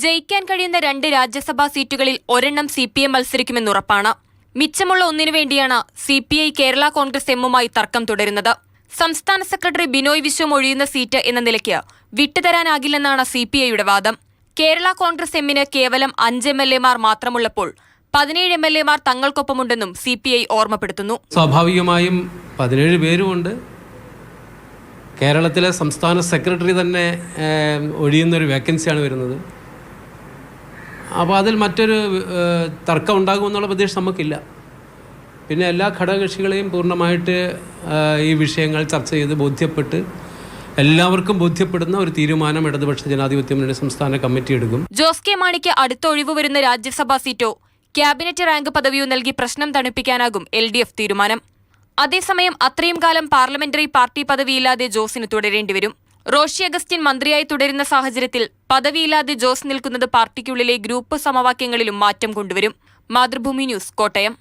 ജയിക്കാൻ കഴിയുന്ന രണ്ട് രാജ്യസഭാ സീറ്റുകളിൽ ഒരെണ്ണം സി പി എം മത്സരിക്കുമെന്നുറപ്പാണ് മിച്ചമുള്ള ഒന്നിനു വേണ്ടിയാണ് C P I Kerala Congress എമ്മുമായി തർക്കം തുടരുന്നത്. സംസ്ഥാന സെക്രട്ടറി ബിനോയ് വിശ്വം ഒഴിയുന്ന സീറ്റ് എന്ന നിലയ്ക്ക് വിട്ടുതരാനാകില്ലെന്നാണ് സി പി ഐയുടെ വാദം. കേരള കോൺഗ്രസ് എമ്മിന് കേവലം അഞ്ച് എം എൽ എമാർ മാത്രമുള്ളപ്പോൾ പതിനേഴ് എം എൽ എമാർ തങ്ങൾക്കൊപ്പമുണ്ടെന്നും സി പി ഐ ഓർമ്മപ്പെടുത്തുന്നു. സ്വാഭാവികമായും പതിനേഴ് പേരുമുണ്ട്. കേരളത്തിലെ സംസ്ഥാന സെക്രട്ടറി തന്നെ ഒഴിയുന്ന ഒരു വേക്കൻസിയാണ് വരുന്നത്. അപ്പോൾ അതിൽ മറ്റൊരു തർക്കം ഉണ്ടാകുമെന്നുള്ള പ്രതീക്ഷ നമുക്കില്ല. പിന്നെ എല്ലാ ഘടകകക്ഷികളെയും പൂർണമായിട്ട് ഈ വിഷയങ്ങൾ ചർച്ച ചെയ്ത് ബോധ്യപ്പെട്ട് എല്ലാവർക്കും ബോധ്യപ്പെടുന്ന ഒരു തീരുമാനം ഇടതുപക്ഷ ജനാധിപത്യ മുന്നണി സംസ്ഥാന കമ്മിറ്റി എടുക്കും. ജോസ് കെ. മാണിക്ക് അടുത്ത ഒഴിവ് വരുന്ന രാജ്യസഭാ സീറ്റോ ക്യാബിനറ്റ് റാങ്ക് പദവിയോ നൽകി പ്രശ്നം തണുപ്പിക്കാനാകും എൽ ഡി എഫ് തീരുമാനം. അതേസമയം അത്രയും കാലം പാർലമെന്ററി പാർട്ടി പദവിയില്ലാതെ ജോസിന് തുടരേണ്ടിവരും റോഷി അഗസ്റ്റിൻ മന്ത്രിയായി തുടരുന്ന സാഹചര്യത്തിൽ പദവിയില്ലാതെ ജോസ് നിൽക്കുന്നത് പാർട്ടിക്കുള്ളിലെ ഗ്രൂപ്പ് സമവാക്യങ്ങളിലും മാറ്റം കൊണ്ടുവരും. മാതൃഭൂമി ന്യൂസ് കോട്ടയം.